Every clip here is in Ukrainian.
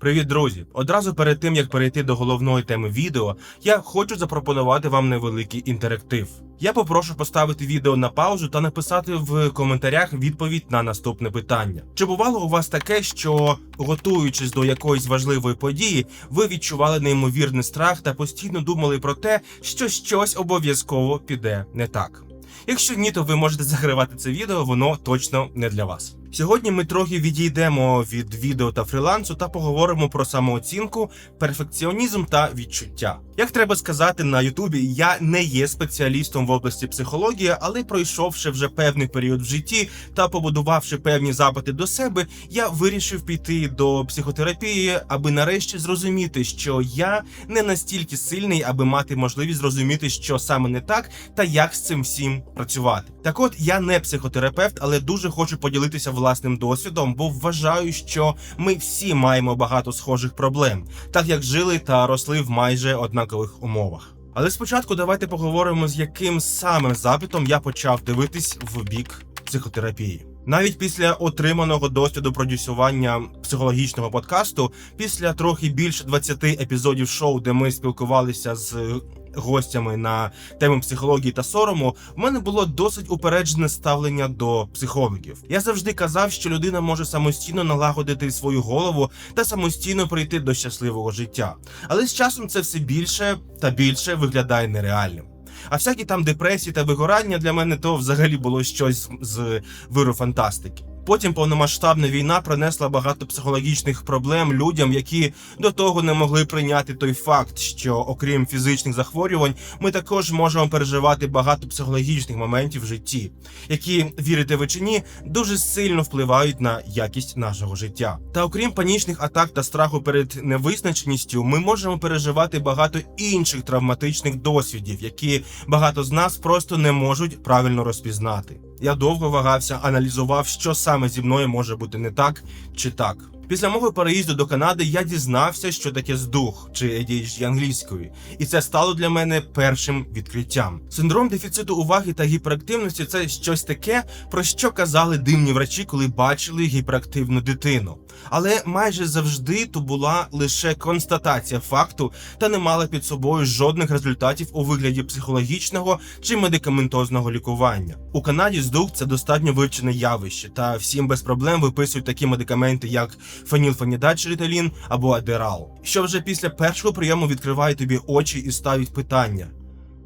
Привіт, друзі! Одразу перед тим як перейти до головної теми відео, я хочу запропонувати вам невеликий інтерактив. Я попрошу поставити відео на паузу та написати в коментарях відповідь на наступне питання. Чи бувало у вас таке, що готуючись до якоїсь важливої події, ви відчували неймовірний страх та постійно думали про те, що щось обов'язково піде не так? Якщо ні, то ви можете закривати це відео, воно точно не для вас. Сьогодні ми трохи відійдемо від відео та фрілансу та поговоримо про самооцінку, перфекціонізм та відчуття. Як треба сказати на Ютубі, я не є спеціалістом в області психології, але пройшовши вже певний період в житті та побудувавши певні запити до себе, я вирішив піти до психотерапії, аби нарешті зрозуміти, що я не настільки сильний, аби мати можливість зрозуміти, що саме не так, та як з цим всім працювати. Так от я не психотерапевт, але дуже хочу поділитися власним досвідом, бо вважаю, що ми всі маємо багато схожих проблем, так як жили та росли в майже однакових умовах. Але спочатку давайте поговоримо, з яким саме запитом я почав дивитись в бік психотерапії. Навіть після отриманого досвіду продюсування психологічного подкасту, після трохи більше 20 епізодів шоу, де ми спілкувалися з гостями на теми психології та сорому, в мене було досить упереджене ставлення до психологів. Я завжди казав, що людина може самостійно налагодити свою голову та самостійно прийти до щасливого життя. Але з часом це все більше та більше виглядає нереальним. А всякі там депресії та вигорання для мене то взагалі було щось з виру фантастики. Потім повномасштабна війна принесла багато психологічних проблем людям, які до того не могли прийняти той факт, що окрім фізичних захворювань, ми також можемо переживати багато психологічних моментів в житті, які вірите ви чи ні, дуже сильно впливають на якість нашого життя. Та окрім панічних атак та страху перед невизначеністю, ми можемо переживати багато інших травматичних досвідів, які багато з нас просто не можуть правильно розпізнати. Я довго вагався, аналізував, що саме зі мною може бути не так чи так. Після мого переїзду до Канади я дізнався, що таке здух чи ADHD англійською, і це стало для мене першим відкриттям. Синдром дефіциту уваги та гіперактивності це щось таке, про що казали дивні врачі, коли бачили гіперактивну дитину. Але майже завжди то була лише констатація факту та не мала під собою жодних результатів у вигляді психологічного чи медикаментозного лікування. У Канаді здух це достатньо вивчене явище, та всім без проблем виписують такі медикаменти, як фенілфенідат чи риталін або адерал, що вже після першого прийому відкриває тобі очі і ставить питання: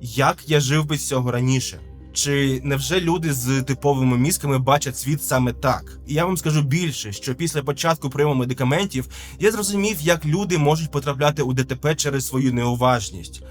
як я жив без цього раніше? Чи невже люди з типовими мізками бачать світ саме так? І я вам скажу більше, що після початку прийому медикаментів я зрозумів, як люди можуть потрапляти у ДТП через свою неуважність.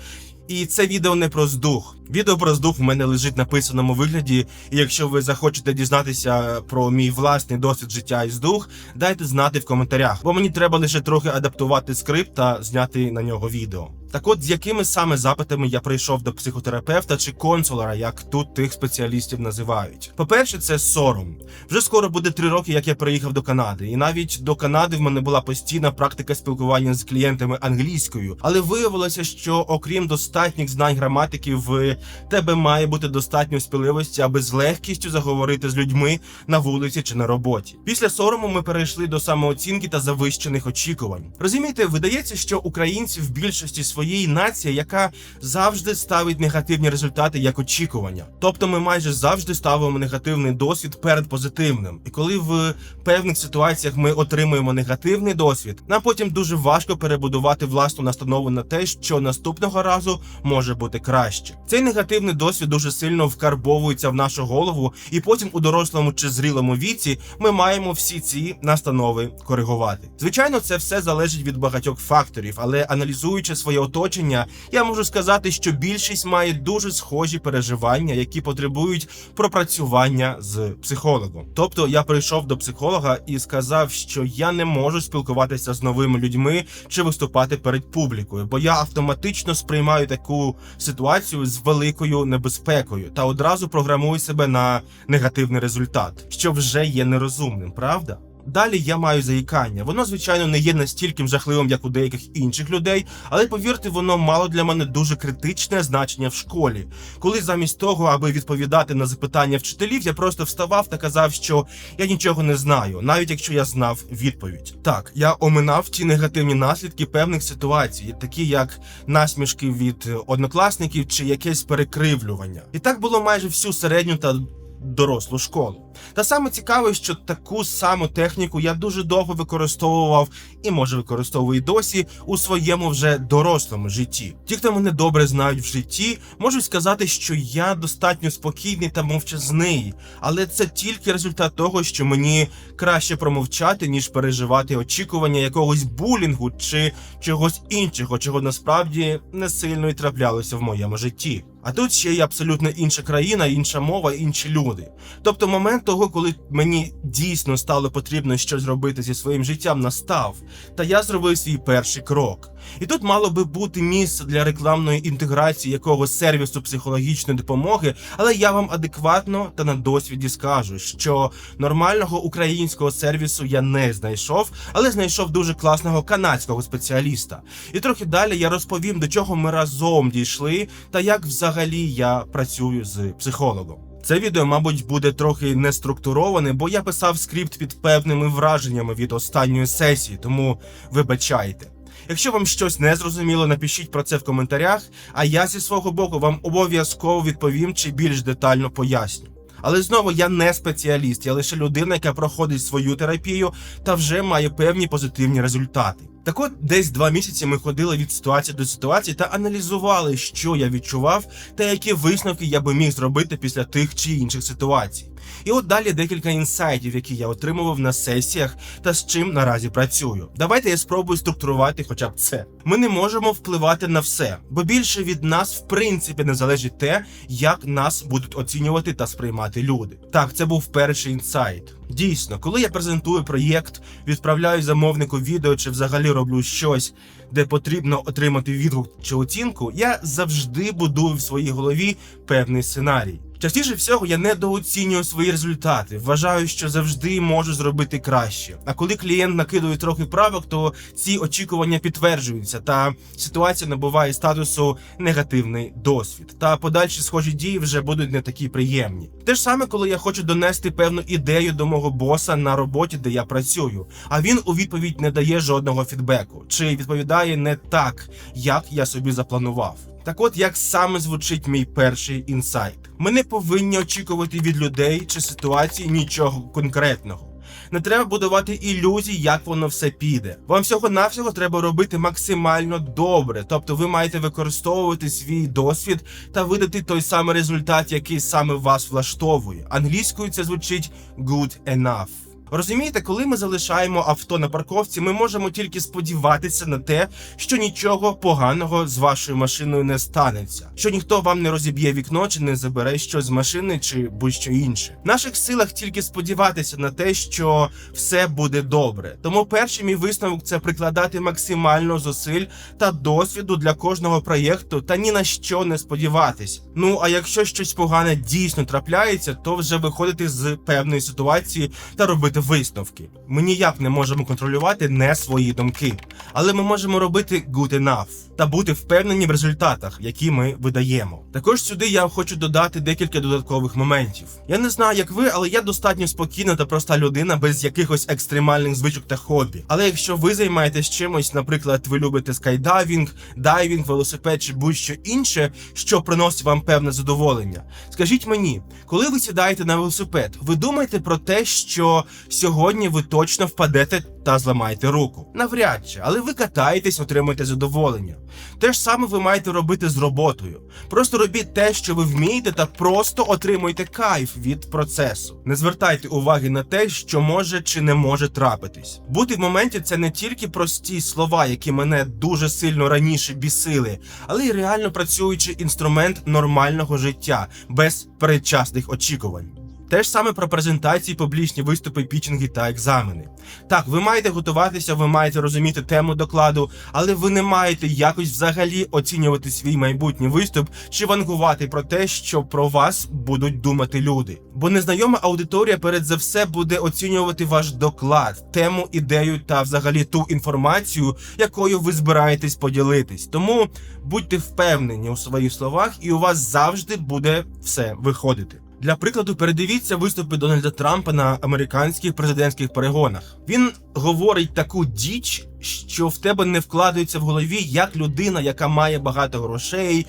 І це відео не про здух. Відео про здух в мене лежить написаному вигляді. І якщо ви захочете дізнатися про мій власний досвід життя і здух, дайте знати в коментарях, бо мені треба лише трохи адаптувати скрипт та зняти на нього відео. Так от з якими саме запитами я прийшов до психотерапевта чи консулера, як тут тих спеціалістів називають. По-перше, це сором. Вже скоро буде три роки, як я приїхав до Канади, і навіть до Канади в мене була постійна практика спілкування з клієнтами англійською, але виявилося, що окрім достатніх знань граматики, в тебе має бути достатньо спіливості, аби з легкістю заговорити з людьми на вулиці чи на роботі. Після сорому ми перейшли до самооцінки та завищених очікувань. Розумієте, видається, що українці в більшості своєї нація, яка завжди ставить негативні результати як очікування. Тобто ми майже завжди ставимо негативний досвід перед позитивним. І коли в певних ситуаціях ми отримуємо негативний досвід, нам потім дуже важко перебудувати власну настанову на те, що наступного разу може бути краще. Цей негативний досвід дуже сильно вкарбовується в нашу голову, і потім у дорослому чи зрілому віці ми маємо всі ці настанови коригувати. Звичайно, це все залежить від багатьох факторів, але аналізуючи своє оточення, я можу сказати, що більшість має дуже схожі переживання, які потребують пропрацювання з психологом. Тобто я прийшов до психолога і сказав, що я не можу спілкуватися з новими людьми чи виступати перед публікою, бо я автоматично сприймаю таку ситуацію з великою небезпекою та одразу програмую себе на негативний результат, що вже є нерозумним, правда? Далі я маю заїкання. Воно, звичайно, не є настільки жахливим, як у деяких інших людей, але повірте, воно мало для мене дуже критичне значення в школі. Коли замість того, аби відповідати на запитання вчителів, я просто вставав та казав, що я нічого не знаю, навіть якщо я знав відповідь. Так, я оминав ті негативні наслідки певних ситуацій, такі як насмішки від е, однокласників чи якесь перекривлювання. І так було майже всю середню та дорослу школу. Та саме цікаве, що таку саму техніку я дуже довго використовував і може використовую і досі у своєму вже дорослому житті. Ті, хто мене добре знають в житті, можуть сказати, що я достатньо спокійний та мовчазний, але це тільки результат того, що мені краще промовчати, ніж переживати очікування якогось булінгу чи чогось іншого, чого насправді не сильно і траплялося в моєму житті. А тут ще й абсолютно інша країна, інша мова, інші люди. Тобто, момент того, коли мені дійсно стало потрібно щось робити зі своїм життям, настав, та я зробив свій перший крок. І тут мало би бути місце для рекламної інтеграції якогось сервісу психологічної допомоги, але я вам адекватно та на досвіді скажу, що нормального українського сервісу я не знайшов, але знайшов дуже класного канадського спеціаліста. І трохи далі я розповім, до чого ми разом дійшли, та як взагалі я працюю з психологом. Це відео, мабуть, буде трохи не структуроване, бо я писав скрипт під певними враженнями від останньої сесії, тому вибачайте. Якщо вам щось не зрозуміло, напишіть про це в коментарях, а я зі свого боку вам обов'язково відповім чи більш детально поясню. Але знову я не спеціаліст, я лише людина, яка проходить свою терапію та вже має певні позитивні результати. Так от десь два місяці ми ходили від ситуації до ситуації та аналізували, що я відчував та які висновки я би міг зробити після тих чи інших ситуацій. І от далі декілька інсайтів, які я отримував на сесіях та з чим наразі працюю. Давайте я спробую структурувати хоча б це. Ми не можемо впливати на все, бо більше від нас в принципі не залежить те, як нас будуть оцінювати та сприймати люди. Так, це був перший інсайт. Дійсно, коли я презентую проєкт, відправляю замовнику відео чи взагалі роблю щось, де потрібно отримати відгук чи оцінку, я завжди будую в своїй голові певний сценарій. Частіше всього я недооцінюю свої результати. Вважаю, що завжди можу зробити краще. А коли клієнт накидує трохи правок, то ці очікування підтверджуються, та ситуація набуває статусу негативний досвід. Та подальші схожі дії вже будуть не такі приємні. Те ж саме, коли я хочу донести певну ідею до мого боса на роботі, де я працюю, а він у відповідь не дає жодного фідбеку, чи відповідає не так, як я собі запланував. Так от як саме звучить мій перший інсайт. Ми не повинні очікувати від людей чи ситуації нічого конкретного. Не треба будувати ілюзій, як воно все піде. Вам всього навсього треба робити максимально добре. Тобто ви маєте використовувати свій досвід та видати той самий результат, який саме вас влаштовує. Англійською це звучить good enough. Розумієте, коли ми залишаємо авто на парковці, ми можемо тільки сподіватися на те, що нічого поганого з вашою машиною не станеться, що ніхто вам не розіб'є вікно чи не забере щось з машини чи будь-що інше. В наших силах тільки сподіватися на те, що все буде добре. Тому перший мій висновок це прикладати максимально зусиль та досвіду для кожного проєкту та ні на що не сподіватись. Ну а якщо щось погане дійсно трапляється, то вже виходити з певної ситуації та робити висновки. Ми ніяк не можемо контролювати не свої думки, але ми можемо робити good enough та бути впевнені в результатах, які ми видаємо. Також сюди я хочу додати декілька додаткових моментів. Я не знаю, як ви, але я достатньо спокійна та проста людина без якихось екстремальних звичок та хобі. Але якщо ви займаєтесь чимось, наприклад, ви любите скайдайвінг, дайвінг, велосипед чи будь-що інше, що приносить вам певне задоволення, скажіть мені, коли ви сідаєте на велосипед, ви думаєте про те, що сьогодні ви точно впадете та зламаєте руку? Навряд чи, але ви катаєтесь, отримуєте задоволення. Те ж саме ви маєте робити з роботою. Просто робіть те, що ви вмієте, та просто отримуйте кайф від процесу. Не звертайте уваги на те, що може чи не може трапитись. Бути в моменті це не тільки прості слова, які мене дуже сильно раніше бісили, але й реально працюючий інструмент нормального життя без передчасних очікувань. Те ж саме про презентації, публічні виступи, пічинги та екзамени. Так, ви маєте готуватися, ви маєте розуміти тему докладу, але ви не маєте якось взагалі оцінювати свій майбутній виступ чи вангувати про те, що про вас будуть думати люди. Бо незнайома аудиторія перед за все буде оцінювати ваш доклад, тему, ідею та взагалі ту інформацію, якою ви збираєтесь поділитись. Тому будьте впевнені у своїх словах, і у вас завжди буде все виходити. Для прикладу, передивіться виступи Дональда Трампа на американських президентських перегонах. Він говорить таку діч, що в тебе не вкладається в голові як людина, яка має багато грошей.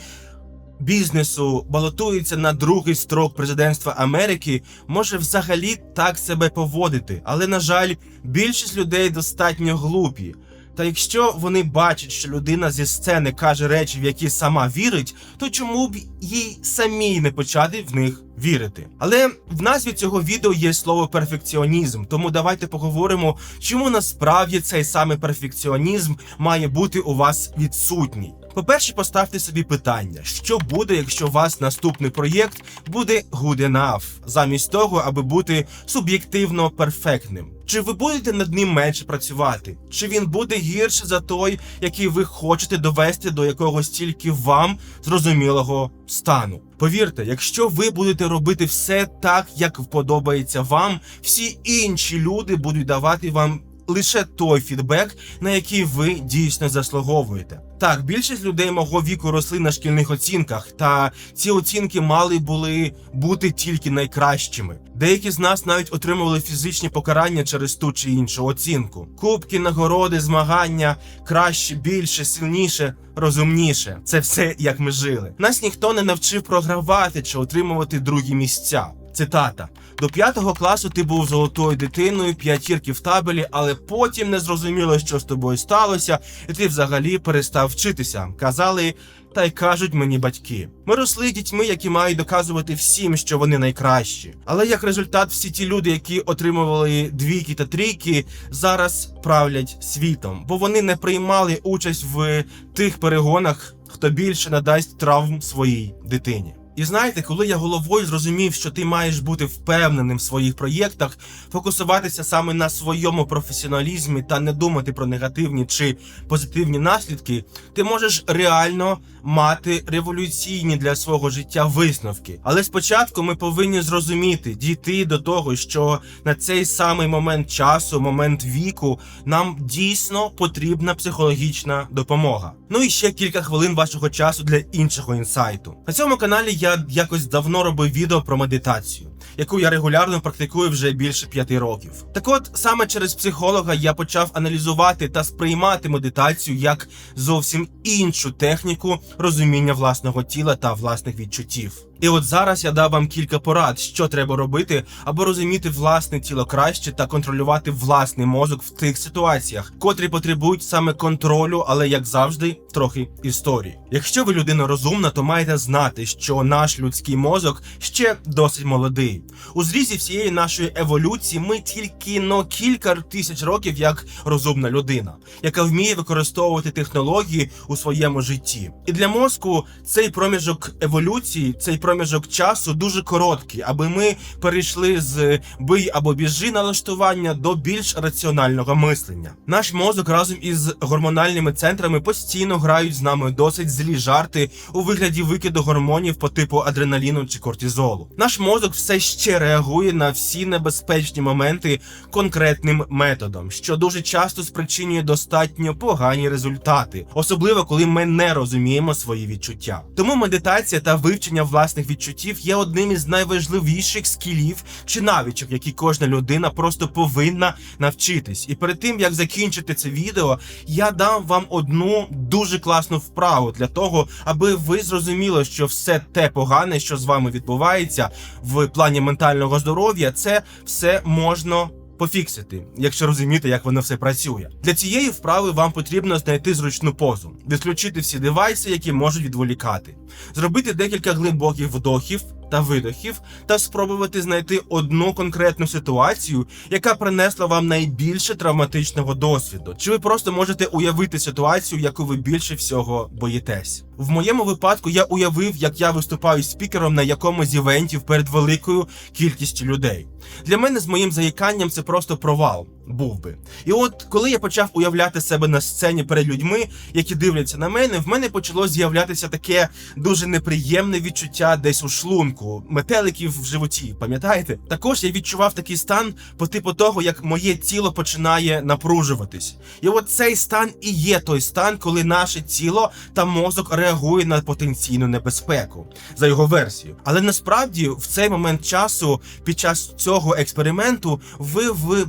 Бізнесу балотується на другий строк президентства Америки, може взагалі так себе поводити. Але на жаль, більшість людей достатньо глупі. Та якщо вони бачать, що людина зі сцени каже речі, в які сама вірить, то чому б їй самій не почати в них вірити? Але в назві цього відео є слово перфекціонізм, тому давайте поговоримо, чому насправді цей саме перфекціонізм має бути у вас відсутній. По-перше, поставте собі питання, що буде, якщо у вас наступний проєкт буде good enough, замість того, аби бути суб'єктивно перфектним. Чи ви будете над ним менше працювати? Чи він буде гірше за той, який ви хочете довести до якогось тільки вам зрозумілого стану? Повірте, якщо ви будете робити все так, як вподобається вам, всі інші люди будуть давати вам лише той фідбек, на який ви дійсно заслуговуєте. Так, більшість людей мого віку росли на шкільних оцінках, та ці оцінки мали були бути тільки найкращими. Деякі з нас навіть отримували фізичні покарання через ту чи іншу оцінку. Кубки, нагороди, змагання, краще, більше, сильніше, розумніше. Це все як ми жили. Нас ніхто не навчив програвати чи отримувати другі місця. Цитата: до п'ятого класу ти був золотою дитиною, п'ятірки в табелі, але потім не зрозуміло, що з тобою сталося, і ти взагалі перестав вчитися. Казали, та й кажуть мені батьки. Ми росли дітьми, які мають доказувати всім, що вони найкращі. Але як результат, всі ті люди, які отримували двійки та трійки, зараз правлять світом, бо вони не приймали участь в тих перегонах, хто більше надасть травм своїй дитині. І знаєте, коли я головою зрозумів, що ти маєш бути впевненим в своїх проєктах, фокусуватися саме на своєму професіоналізмі та не думати про негативні чи позитивні наслідки, ти можеш реально мати революційні для свого життя висновки. Але спочатку ми повинні зрозуміти, дійти до того, що на цей самий момент часу, момент віку, нам дійсно потрібна психологічна допомога. Ну і ще кілька хвилин вашого часу для іншого інсайту. На цьому каналі я якось давно робив відео про медитацію, яку я регулярно практикую вже більше п'яти років. Так от саме через психолога я почав аналізувати та сприймати медитацію як зовсім іншу техніку розуміння власного тіла та власних відчуттів. І от зараз я дав вам кілька порад, що треба робити, аби розуміти власне тіло краще та контролювати власний мозок в тих ситуаціях, котрі потребують саме контролю, але як завжди, трохи історії. Якщо ви людина розумна, то маєте знати, що наш людський мозок ще досить молодий. У зрізі всієї нашої еволюції ми тільки но кілька тисяч років як розумна людина, яка вміє використовувати технології у своєму житті. І для мозку цей проміжок еволюції, цей проміжок часу дуже короткий, аби ми перейшли з бий або біжи налаштування до більш раціонального мислення. Наш мозок разом із гормональними центрами постійно грають з нами досить злі жарти у вигляді викиду гормонів по типу адреналіну чи кортизолу. Наш мозок все ще реагує на всі небезпечні моменти конкретним методом, що дуже часто спричинює достатньо погані результати, особливо коли ми не розуміємо свої відчуття. Тому медитація та вивчення власних відчуттів є одним із найважливіших скілів чи навичок, які кожна людина просто повинна навчитись. І перед тим як закінчити це відео, я дам вам одну дуже класну вправу для того, аби ви зрозуміли, що все те погане, що з вами відбувається в плані ментального здоров'я, це все можна. Пофіксити, якщо розуміти, як воно все працює. Для цієї вправи вам потрібно знайти зручну позу, відключити всі девайси, які можуть відволікати, зробити декілька глибоких вдохів та видохів та спробувати знайти одну конкретну ситуацію, яка принесла вам найбільше травматичного досвіду. Чи ви просто можете уявити ситуацію, яку ви більше всього боїтесь? В моєму випадку я уявив, як я виступаю спікером на якомусь івентів перед великою кількістю людей. Для мене з моїм заїканням це просто провал був би. І от коли я почав уявляти себе на сцені перед людьми, які дивляться на мене, в мене почало з'являтися таке дуже неприємне відчуття десь у шлунку, метеликів в животі. Пам'ятаєте? Також я відчував такий стан по типу того, як моє тіло починає напружуватись. І от цей стан і є той стан, коли наше тіло та мозок реагує на потенційну небезпеку за його версією. Але насправді в цей момент часу, під час цього експерименту, ви в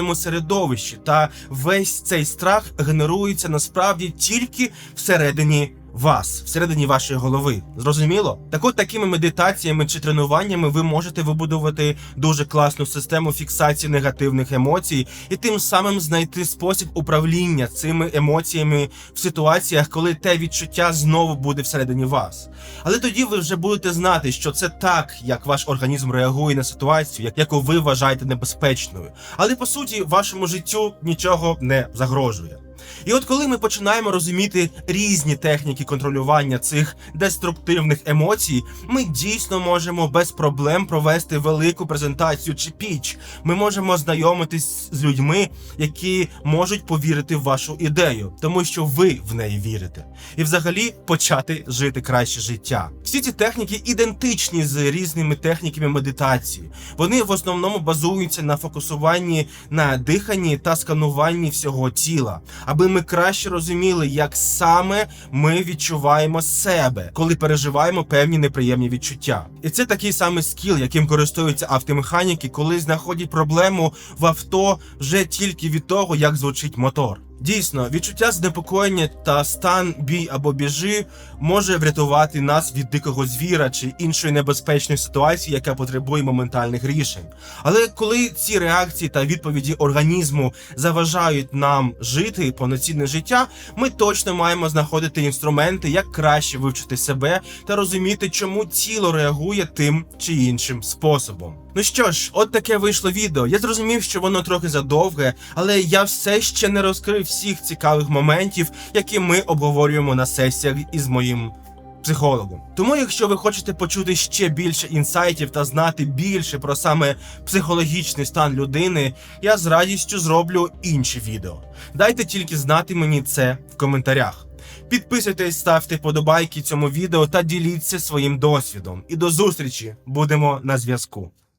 безпечному середовищі, та весь цей страх генерується насправді тільки всередині. Вас всередині вашої голови, зрозуміло? Так от такими медитаціями чи тренуваннями ви можете вибудувати дуже класну систему фіксації негативних емоцій і тим самим знайти спосіб управління цими емоціями в ситуаціях, коли те відчуття знову буде всередині вас. Але тоді ви вже будете знати, що це так, як ваш організм реагує на ситуацію, яку ви вважаєте небезпечною. Але по суті, вашому життю нічого не загрожує. І от коли ми починаємо розуміти різні техніки контролювання цих деструктивних емоцій, ми дійсно можемо без проблем провести велику презентацію чи піч. Ми можемо знайомитись з людьми, які можуть повірити в вашу ідею, тому що ви в неї вірите, і взагалі почати жити краще життя. Всі ці техніки ідентичні з різними техніками медитації. Вони в основному базуються на фокусуванні на диханні та скануванні всього тіла, аби ми краще розуміли, як саме ми відчуваємо себе, коли переживаємо певні неприємні відчуття. І це такий самий скіл, яким користуються автомеханіки, коли знаходять проблему в авто вже тільки від того, як звучить мотор. Дійсно, відчуття занепокоєння та стан бій або біжи може врятувати нас від дикого звіра чи іншої небезпечної ситуації, яка потребує моментальних рішень. Але коли ці реакції та відповіді організму заважають нам жити повноцінне життя, ми точно маємо знаходити інструменти, як краще вивчити себе та розуміти, чому тіло реагує тим чи іншим способом. Ну що ж, от таке вийшло відео. Я зрозумів, що воно трохи задовге, але я все ще не розкрив всіх цікавих моментів, які ми обговорюємо на сесіях із моїм психологом. Тому, якщо ви хочете почути ще більше інсайтів та знати більше про саме психологічний стан людини, я з радістю зроблю інші відео. Дайте тільки знати мені це в коментарях. Підписуйтесь, ставте подобайки цьому відео та діліться своїм досвідом. І до зустрічі будемо на зв'язку.